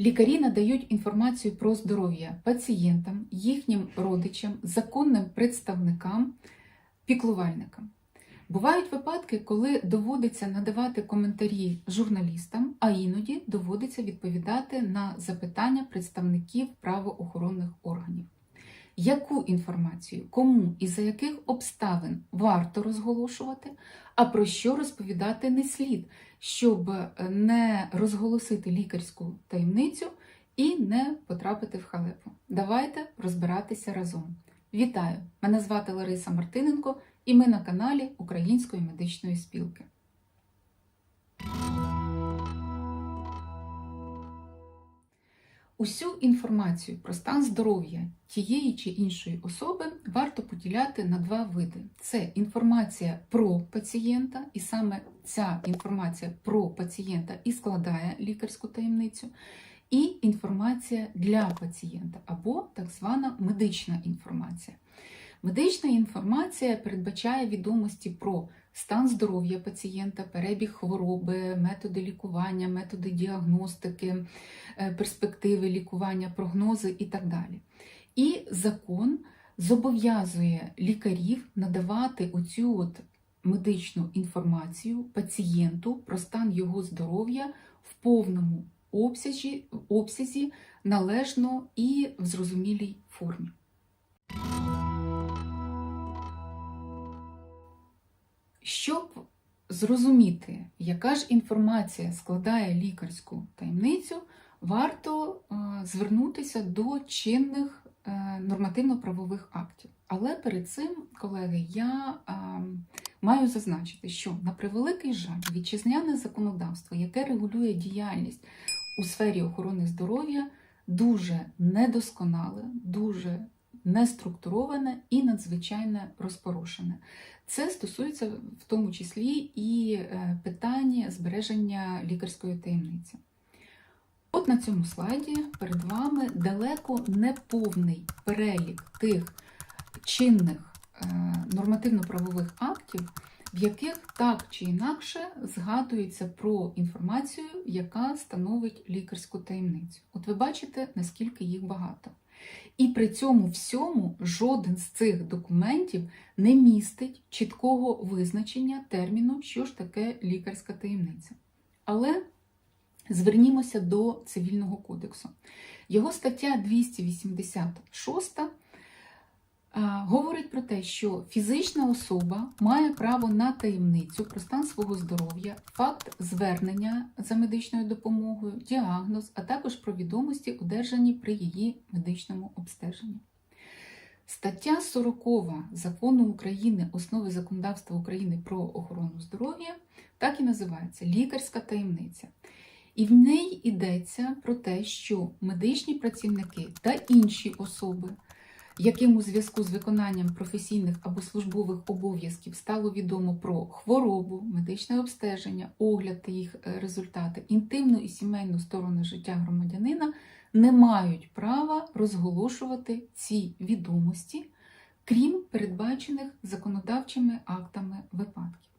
Лікарі надають інформацію про здоров'я пацієнтам, їхнім родичам, законним представникам, піклувальникам. Бувають випадки, коли доводиться надавати коментарі журналістам, а іноді доводиться відповідати на запитання представників правоохоронних органів. Яку інформацію, кому і за яких обставин варто розголошувати, а про що розповідати не слід, щоб не розголосити лікарську таємницю і не потрапити в халепу. Давайте розбиратися разом. Вітаю! Мене звати Лариса Мартиненко, і ми на каналі Української медичної спілки. Усю інформацію про стан здоров'я тієї чи іншої особи варто поділяти на два види: це інформація про пацієнта, і саме ця інформація про пацієнта і складає лікарську таємницю, і інформація для пацієнта або так звана медична інформація. Медична інформація передбачає відомості про стан здоров'я пацієнта, перебіг хвороби, методи лікування, методи діагностики, е, перспективи лікування, прогнози і так далі. І закон зобов'язує лікарів надавати оцю от медичну інформацію пацієнту про стан його здоров'я в повному обсязі, обсязі належно і в зрозумілій формі. Щоб зрозуміти, яка ж інформація складає лікарську таємницю, варто е, звернутися до чинних е, нормативно-правових актів. Але перед цим, колеги, я е, маю зазначити, що на превеликий жаль, вітчизняне законодавство, яке регулює діяльність у сфері охорони здоров'я, дуже недосконале, дуже неструктуроване і надзвичайно розпорошене. Це стосується в тому числі і е, питання збереження лікарської таємниці. От на цьому слайді перед вами далеко не повний перелік тих чинних е, нормативно-правових актів, в яких так чи інакше згадується про інформацію, яка становить лікарську таємницю. От ви бачите, наскільки їх багато. І при цьому всьому жоден з цих документів не містить чіткого визначення терміну, що ж таке лікарська таємниця. Але звернімося до Цивільного кодексу. Його стаття 286 говорить про те, що фізична особа має право на таємницю про стан свого здоров'я, факт звернення за медичною допомогою, діагноз, а також про відомості, одержані при її медичному обстеженні. Стаття 40 закону України основи законодавства України про охорону здоров'я так і називається лікарська таємниця. І в неї йдеться про те, що медичні працівники та інші особи яким у зв'язку з виконанням професійних або службових обов'язків стало відомо про хворобу, медичне обстеження, огляд та їх е, результати, інтимну і сімейну сторону життя громадянина, не мають права розголошувати ці відомості, крім передбачених законодавчими актами випадків.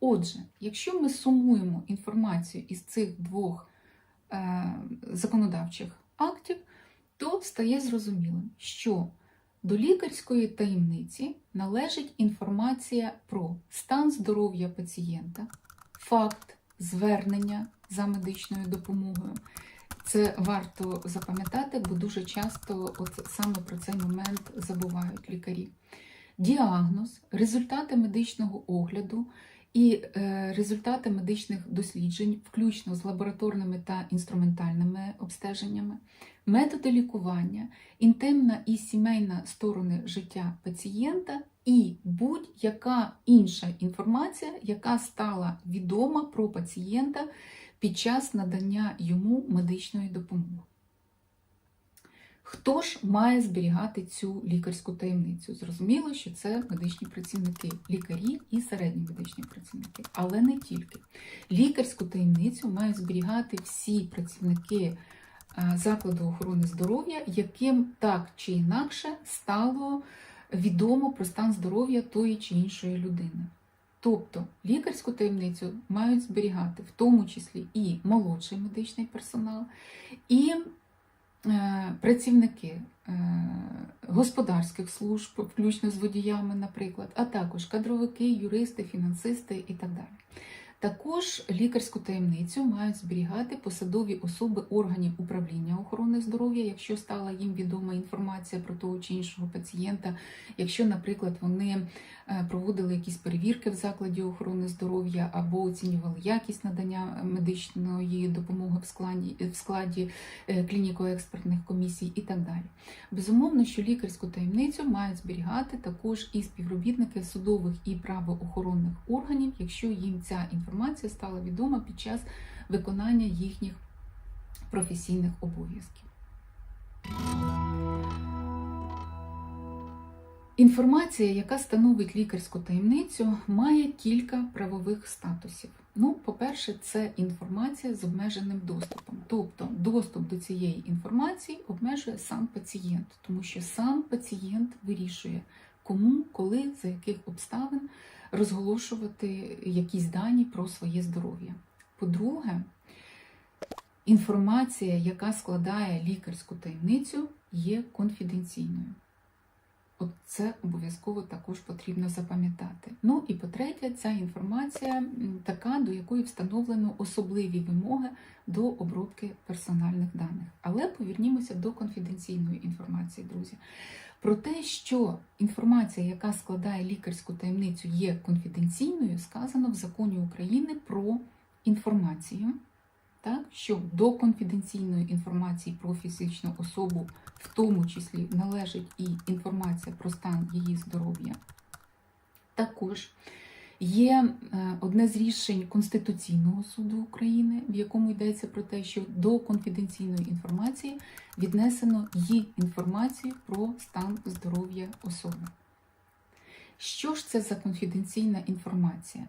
Отже, якщо ми сумуємо інформацію із цих двох е, законодавчих актів, то стає зрозумілим, що до лікарської таємниці належить інформація про стан здоров'я пацієнта, факт звернення за медичною допомогою. Це варто запам'ятати, бо дуже часто от саме про цей момент забувають лікарі. Діагноз, результати медичного огляду і е, результати медичних досліджень, включно з лабораторними та інструментальними обстеженнями, методи лікування, інтимна і сімейна сторони життя пацієнта і будь-яка інша інформація, яка стала відома про пацієнта під час надання йому медичної допомоги. Хто ж має зберігати цю лікарську таємницю? Зрозуміло, що це медичні працівники, лікарі і середні медичні працівники, але не тільки. Лікарську таємницю мають зберігати всі працівники е, закладу охорони здоров'я, яким так чи інакше стало відомо про стан здоров'я тої чи іншої людини. Тобто лікарську таємницю мають зберігати в тому числі і молодший медичний персонал, і працівники е, господарських служб, включно з водіями, наприклад, а також кадровики, юристи, фінансисти і так далі. Також лікарську таємницю мають зберігати посадові особи органів управління охорони здоров'я, якщо стала їм відома інформація про того чи іншого пацієнта, якщо, наприклад, вони е, проводили якісь перевірки в закладі охорони здоров'я або оцінювали якість надання медичної допомоги в складі, в складі е, клініко-експертних комісій і так далі. Безумовно, що лікарську таємницю мають зберігати також і співробітники судових і правоохоронних органів, якщо їм ця інформація стала відома під час виконання їхніх професійних обов'язків. Інформація, яка становить лікарську таємницю, має кілька правових статусів. Ну, по-перше, це інформація з обмеженим доступом. Тобто доступ до цієї інформації обмежує сам пацієнт, тому що сам пацієнт вирішує, кому, коли, за яких обставин розголошувати якісь дані про своє здоров'я. По-друге, інформація, яка складає лікарську таємницю, є конфіденційною. Це обов'язково також потрібно запам'ятати. Ну і по-третє, ця інформація така, до якої встановлено особливі вимоги до обробки персональних даних. Але повернімося до конфіденційної інформації, друзі. Про те, що інформація, яка складає лікарську таємницю, є конфіденційною, сказано в законі України про інформацію. Так, що до конфіденційної інформації про фізичну особу, в тому числі належить і інформація про стан її здоров'я. Також є е, одне з рішень Конституційного суду України, в якому йдеться про те, що до конфіденційної інформації віднесено її інформацію про стан здоров'я особи. Що ж це за конфіденційна інформація?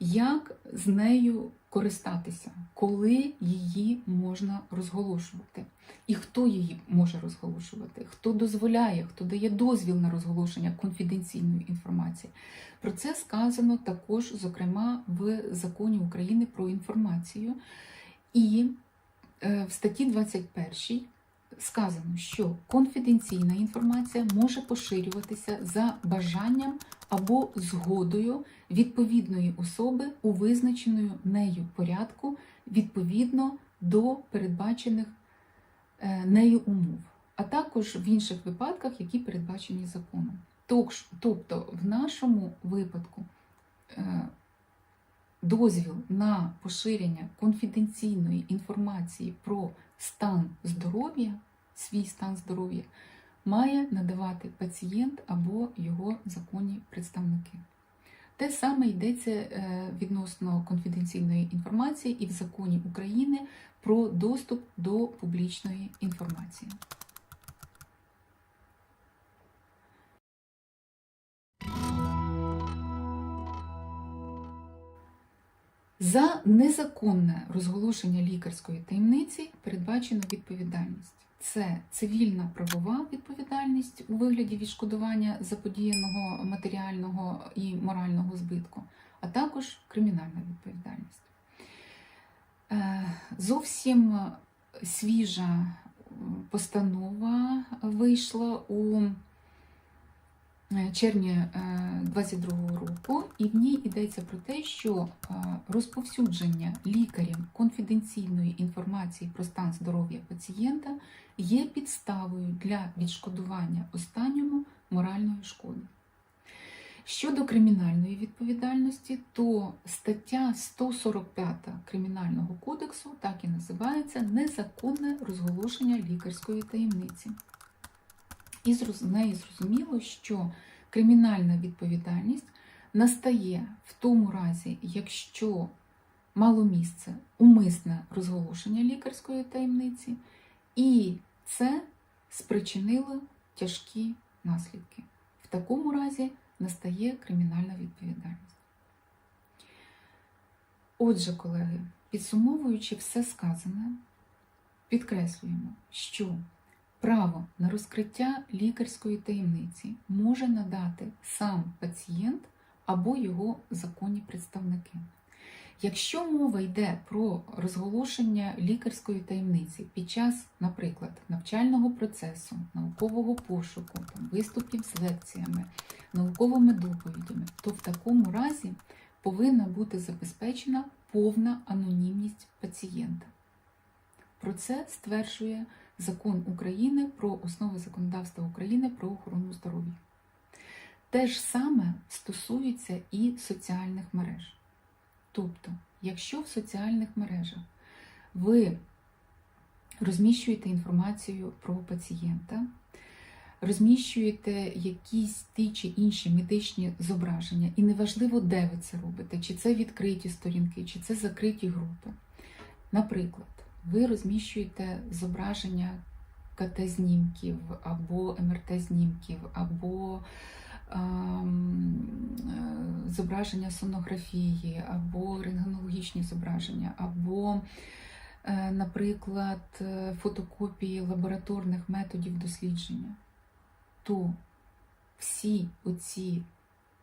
Як з нею користатися, коли її можна розголошувати? І хто її може розголошувати? Хто дозволяє, хто дає дозвіл на розголошення конфіденційної інформації? Про це сказано також, зокрема, в законі України про інформацію. І е, в статті 21 сказано, що конфіденційна інформація може поширюватися за бажанням або згодою відповідної особи у визначеною нею порядку відповідно до передбачених е, нею умов, а також в інших випадках, які передбачені законом. Тобто, в нашому випадку е, дозвіл на поширення конфіденційної інформації про стан здоров'я, свій стан здоров'я, має надавати пацієнт або його законні представники. Те саме йдеться е, відносно конфіденційної інформації і в законі України про доступ до публічної інформації. За незаконне розголошення лікарської таємниці передбачено відповідальність. Це цивільна правова відповідальність у вигляді відшкодування заподіяного матеріального і морального збитку, а також кримінальна відповідальність. Е, Зовсім свіжа постанова вийшла у е, червні 22 року, і в ній йдеться про те, що е, розповсюдження лікарям конфіденційної інформації про стан здоров'я пацієнта є підставою для відшкодування останньому моральної шкоди. Щодо кримінальної відповідальності, то стаття 145 Кримінального кодексу так і називається незаконне розголошення лікарської таємниці. І з неї зрозуміло, що кримінальна відповідальність настає в тому разі, якщо мало місце умисне розголошення лікарської таємниці, і це спричинило тяжкі наслідки. В такому разі настає кримінальна відповідальність. Отже, колеги, підсумовуючи все сказане, підкреслюємо, що право на розкриття лікарської таємниці може надати сам пацієнт або його законні представники. Якщо мова йде про розголошення лікарської таємниці під час, наприклад, навчального процесу, наукового пошуку, виступів з лекціями, науковими доповідями, то в такому разі повинна бути забезпечена повна анонімність пацієнта. Про це стверджує Закон України про основи законодавства України про охорону здоров'я. Те ж саме стосується і соціальних мереж. Тобто, якщо в соціальних мережах ви розміщуєте інформацію про пацієнта, розміщуєте якісь ті чи інші медичні зображення, і неважливо, де ви це робите, чи це відкриті сторінки, чи це закриті групи. Наприклад, ви розміщуєте зображення КТ-знімків або МРТ-знімків, або ем, е, зображення сонографії, або рентгенологічні зображення, або, е, наприклад, е, фотокопії лабораторних методів дослідження, то всі оці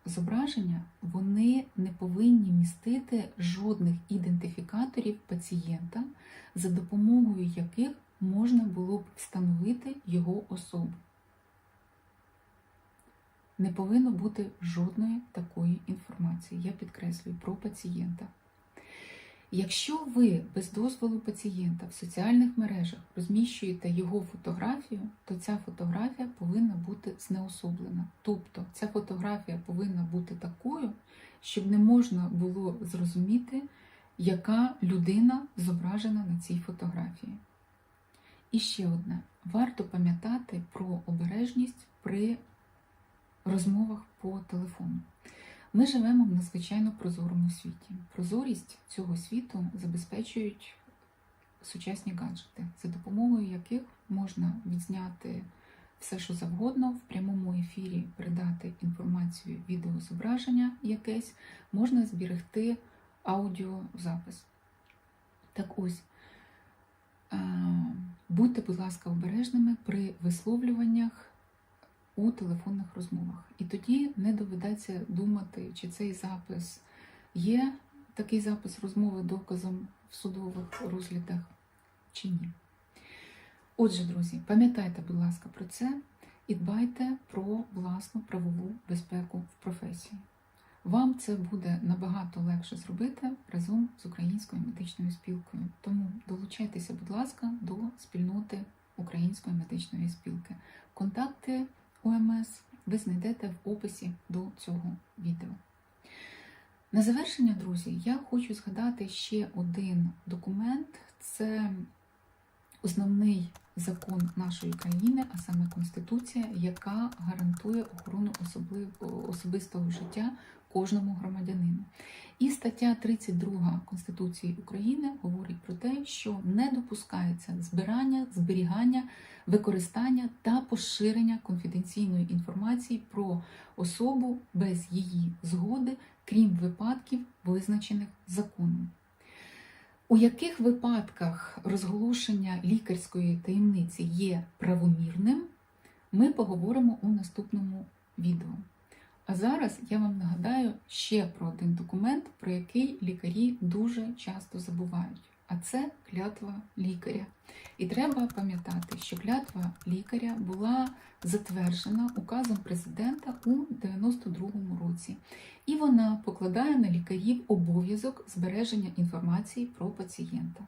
зображення вони не повинні містити жодних ідентифікаторів пацієнта, за допомогою яких можна було б встановити його особу. Не повинно бути жодної такої інформації, я підкреслюю, про пацієнта. Якщо ви без дозволу пацієнта в соціальних мережах розміщуєте його фотографію, то ця фотографія повинна бути знеособлена. Тобто ця фотографія повинна бути такою, щоб не можна було зрозуміти, яка людина зображена на цій фотографії. І ще одне: варто пам'ятати про обережність при розмовах по телефону. Ми живемо в надзвичайно прозорому світі. Прозорість цього світу забезпечують сучасні гаджети, за допомогою яких можна відзняти все, що завгодно, в прямому ефірі передати інформацію, відеозображення якесь, можна зберегти аудіозапис. Так ось, е, будьте, будь ласка, обережними при висловлюваннях у телефонних розмовах. І тоді не доведеться думати, чи цей запис є такий запис розмови доказом в судових розглядах чи ні. Отже, друзі, пам'ятайте, будь ласка, про це і дбайте про власну правову безпеку в професії. Вам це буде набагато легше зробити разом з Українською медичною спілкою. Тому долучайтеся, будь ласка, до спільноти Української медичної спілки. Контакти ОМС ви знайдете в описі до цього відео. На завершення, друзі, я хочу згадати ще один документ це основний закон нашої країни, а саме Конституція, яка гарантує охорону особистого життя кожному громадянину. І стаття 32 Конституції України говорить про те, що не допускається збирання, зберігання, використання та поширення конфіденційної інформації про особу без її згоди, крім випадків, визначених законом. У яких випадках розголошення лікарської таємниці є правомірним, ми поговоримо у наступному відео. А зараз я вам нагадаю ще про один документ, про який лікарі дуже часто забувають. А це клятва лікаря. І треба пам'ятати, що клятва лікаря була затверджена указом президента у 92-му році, і вона покладає на лікарів обов'язок збереження інформації про пацієнта.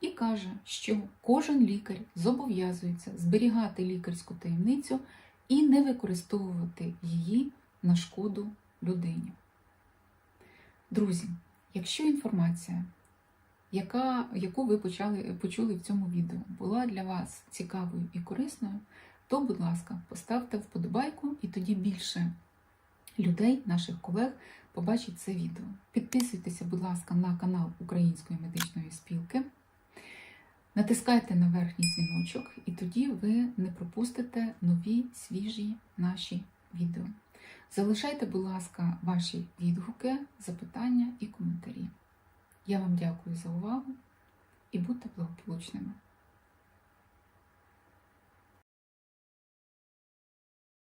І каже, що кожен лікар зобов'язується зберігати лікарську таємницю і не використовувати її на шкоду людині. Друзі, якщо інформація, яка, яку ви почали, почули в цьому відео, була для вас цікавою і корисною, то, будь ласка, поставте вподобайку, і тоді більше людей, наших колег, побачить це відео. Підписуйтеся, будь ласка, на канал Української медичної спілки. Натискайте на верхній дзвіночок, і тоді ви не пропустите нові свіжі наші відео. Залишайте, будь ласка, ваші відгуки, запитання і коментарі. Я вам дякую за увагу і будьте благополучними!